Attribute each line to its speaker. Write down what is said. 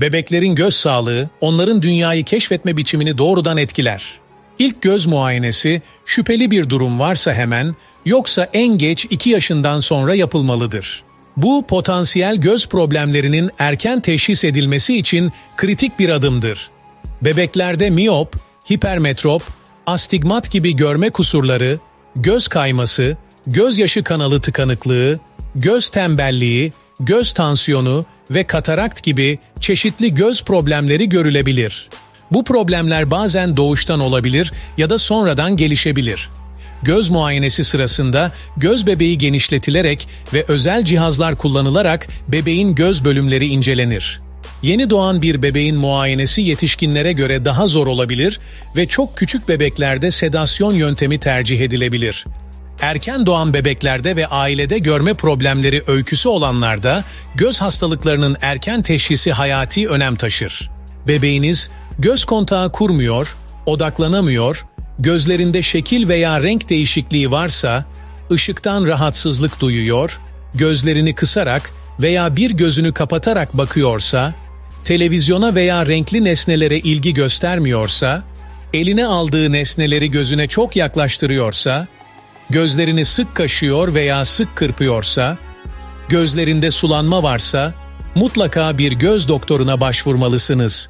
Speaker 1: Bebeklerin göz sağlığı, onların dünyayı keşfetme biçimini doğrudan etkiler. İlk göz muayenesi, şüpheli bir durum varsa hemen, yoksa en geç 2 yaşından sonra yapılmalıdır. Bu, potansiyel göz problemlerinin erken teşhis edilmesi için kritik bir adımdır. Bebeklerde miyop, hipermetrop, astigmat gibi görme kusurları, göz kayması, gözyaşı kanalı tıkanıklığı, göz tembelliği, göz tansiyonu ve katarakt gibi çeşitli göz problemleri görülebilir. Bu problemler bazen doğuştan olabilir ya da sonradan gelişebilir. Göz muayenesi sırasında göz bebeği genişletilerek ve özel cihazlar kullanılarak bebeğin göz bölümleri incelenir. Yeni doğan bir bebeğin muayenesi yetişkinlere göre daha zor olabilir ve çok küçük bebeklerde sedasyon yöntemi tercih edilebilir. Erken doğan bebeklerde ve ailede görme problemleri öyküsü olanlarda göz hastalıklarının erken teşhisi hayati önem taşır. Bebeğiniz göz kontağı kurmuyor, odaklanamıyor, gözlerinde şekil veya renk değişikliği varsa, ışıktan rahatsızlık duyuyor, gözlerini kısarak veya bir gözünü kapatarak bakıyorsa, televizyona veya renkli nesnelere ilgi göstermiyorsa, eline aldığı nesneleri gözüne çok yaklaştırıyorsa, gözlerini sık kaşıyor veya sık kırpıyorsa, gözlerinde sulanma varsa, mutlaka bir göz doktoruna başvurmalısınız.